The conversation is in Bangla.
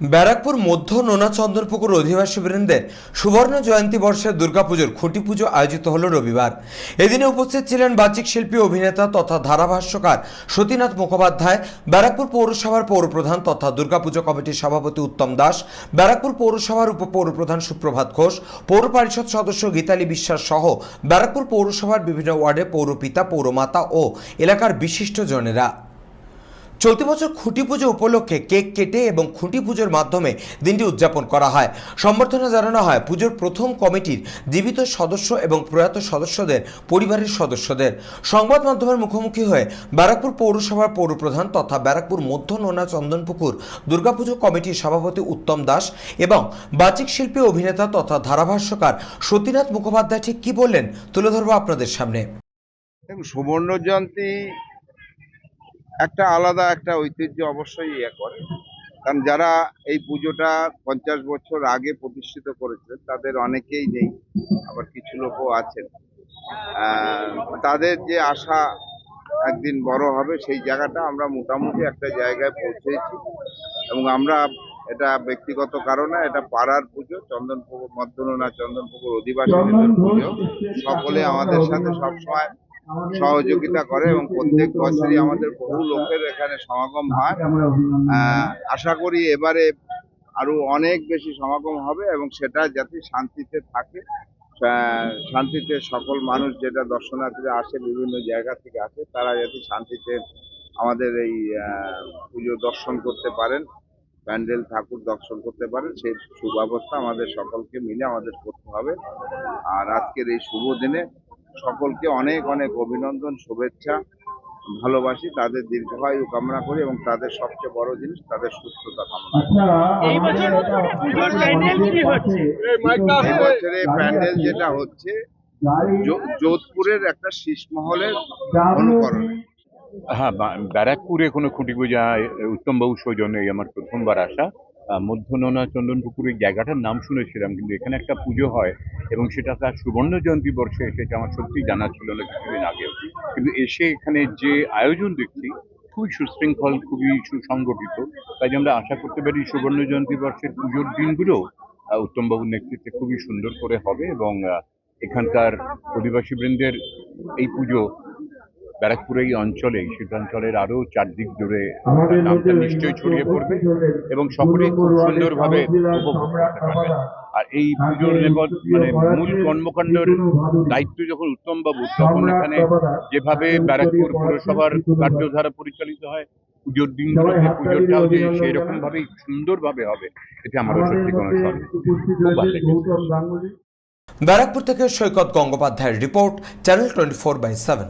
ব্যারাকপুর মধ্য নোনা চন্দনপুকুর অধিবাসী বৃন্দের সুবর্ণ জয়ন্তী বর্ষের দুর্গাপুজোর খুঁটি পুজো আয়োজিত হল রবিবার। এদিনে উপস্থিত ছিলেন বাচিক শিল্পী, অভিনেতা তথা ধারাভাষ্যকার সতীনাথ মুখোপাধ্যায়, ব্যারাকপুর পৌরসভার পৌরপ্রধান তথা দুর্গাপুজো কমিটির সভাপতি উত্তম দাস, ব্যারাকপুর পৌরসভার উপপৌরপ্রধান সুপ্রভাত ঘোষ, পৌর পরিষদ সদস্য গীতালি বিশ্বাস সহ ব্যারাকপুর পৌরসভার বিভিন্ন ওয়ার্ডে পৌরপিতা, পৌরমাতা ও এলাকার বিশিষ্টজনেরা। চলতি বছর খুঁটি পুজো উপলক্ষে কেক কেটে এবং খুঁটি পুজোর মাধ্যমে দিনটি উদযাপন করা হয়। সম্বর্ধনা জানানো হয় পুজোর প্রথম কমিটির জীবিত সদস্য এবং প্রয়াত সদস্যদের, পরিবারের সদস্যদের। সংবাদ মাধ্যমের মুখোমুখি হয়ে ব্যারাকপুর পৌরসভার পৌরপ্রধান তথা ব্যারাকপুর মধ্য নোনা চন্দনপুকুর দুর্গাপুজো কমিটির সভাপতি উত্তম দাস এবং বাচিক শিল্পী অভিনেতা তথা ধারাভাষ্যকার সতীনাথ মুখোপাধ্যায় ঠিক কী বললেন তুলে ধরবো আপনাদের সামনে। সুবর্ণ জয়ন্তী একটা আলাদা একটা ঐতিহ্য অবশ্যই ইয়ে করে। কারণ যারা এই পুজোটা পঞ্চাশ বছর আগে প্রতিষ্ঠিত করেছে তাদের অনেকেই নেই আবার কিছু লোকও আছেন। তাদের যে আশা একদিন বড় হবে সেই জায়গাটা আমরা মোটামুটি একটা জায়গায় পৌঁছেছি। এবং আমরা এটা ব্যক্তিগত কারণে এটা পাড়ার পুজো চন্দনপুকুর মধ্যনা চন্দনপুকুর অধিবাসীদের পুজো সকলে আমাদের সাথে সবসময় সহযোগিতা করে এবং প্রত্যেক বছরই আমাদের বহু লোকের এখানে সমাগম হয়। আশা করি এবারে আরও অনেক বেশি সমাগম হবে এবং সেটা যাতে শান্তিতে থাকে। শান্তিতে সকল মানুষ যেটা দর্শনার্থীরা আসে বিভিন্ন জায়গা থেকে আসে তারা যাতে শান্তিতে আমাদের এই পুজো দর্শন করতে পারেন প্যান্ডেল ঠাকুর দর্শন করতে পারেন সেই সুব্যবস্থা আমাদের সকলকে মিলে আমাদের করতে হবে। আর আজকের এই শুভ দিনে সকলকে অনেক অনেক অভিনন্দন শুভেচ্ছা ভালোবাসি। তাদের দীর্ঘায়ু কামনা করি এবং তাদের সবচেয়ে বড় জিনিস তাদের সুস্থতা কামনা করি। বছর প্যান্ডেল যেটা হচ্ছে যোধপুরের একটা শীষমহলের অনুকরণে। হ্যাঁ ব্যারাকপুরে কোনো খুঁটি পূজা উত্তমবাবু সৌজন্যে এই আমার প্রথমবার আসা। মধ্যননা চন্দনপুকুরের জায়গাটার নাম শুনেছিলাম, কিন্তু এখানে একটা পুজো হয় এবং সেটা তার সুবর্ণ জয়ন্তী বর্ষে সেটা আমার সত্যি জানা ছিল না কিছুদিন আগেও কিন্তু এসে এখানে যে আয়োজন দেখছি, খুবই সুশৃঙ্খল, খুবই সুসংগঠিত। তাই আমরা আশা করতে পারি সুবর্ণ জয়ন্তী বর্ষের পুজোর দিনগুলো উত্তমবাবুর নেতৃত্বে খুবই সুন্দর করে হবে এবং এখানকার অধিবাসী বৃন্দের এই পুজো ব্যারাকপুর এই অঞ্চলে শিল্পাঞ্চলের আরও চারদিক জুড়ে নামটা নিশ্চয়ই ছড়িয়ে পড়বে এবং সকলেই খুব সুন্দরভাবে উপভোগ করতে পারবে। আর এই পুজোর মানে মূল কর্মকাণ্ডের দায়িত্ব যখন উত্তমবাবু তখন এখানে যেভাবে ব্যারাকপুর পুরসভার কার্যধারা পরিচালিত হয় পুজোর দিনগুলোতে পুজোটাও যে সেই রকম ভাবেই সুন্দরভাবে হবে এটা আমারও সত্যি কোনো সন্দেহ ব্যারাকপুর থেকে সৈকত গঙ্গোপাধ্যায়ের report channel twenty four by seven.